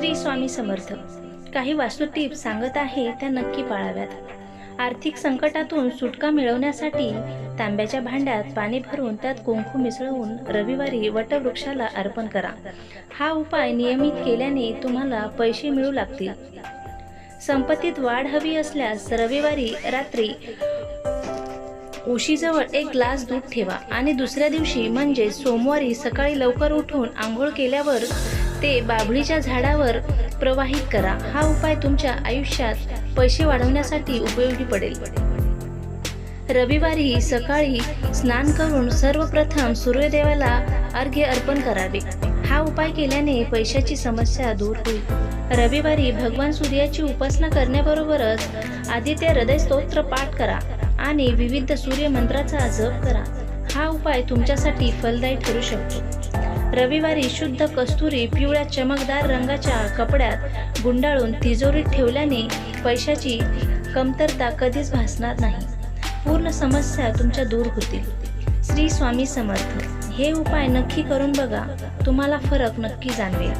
श्री स्वामी समर्थ. काही वास्तू टिप्स सांगत आहे त्या नक्की पाळाव्यात. आर्थिक संकटातून सुटका मिळवण्यासाठी तांब्याच्या भांड्यात पाणी भरून त्यात कुंकू मिसळवून रविवारी वटवृक्षाला अर्पण करा. हा उपाय नियमित केल्याने तुम्हाला पैसे मिळू लागतील. संपत्तीत वाढ हवी असल्यास रविवारी रात्री उशीजवळ एक ग्लास दूध ठेवा आणि दुसऱ्या दिवशी म्हणजे सोमवारी सकाळी लवकर उठून आंघोळ केल्यावर ते बाभळीच्या झाडावर प्रवाहित करा. हा उपाय तुमच्या आयुष्यात पैसे वाढवण्यासाठी उपयोगी पडेल. रविवारी सकाळी स्नान करून सर्वप्रथम सूर्यदेवाला अर्घ्य अर्पण करावे. हा उपाय केल्याने पैशाची समस्या दूर होईल. रविवारी भगवान सूर्याची उपासना करण्याबरोबरच आदित्य हृदय स्तोत्र पाठ करा आणि विविध सूर्य मंत्राचा जप करा. हा उपाय तुमच्यासाठी फलदायी ठरू शकतो. रविवारी शुद्ध कस्तुरी पिवळ्या चमकदार रंगाच्या कपड्यात गुंडाळून तिजोरीत ठेवल्याने पैशाची कमतरता कधीच भासणार नाही. पूर्ण समस्या तुमच्या दूर होतील. श्री स्वामी समर्थ हे उपाय नक्की करून बघा तुम्हाला फरक नक्की जाणवेल.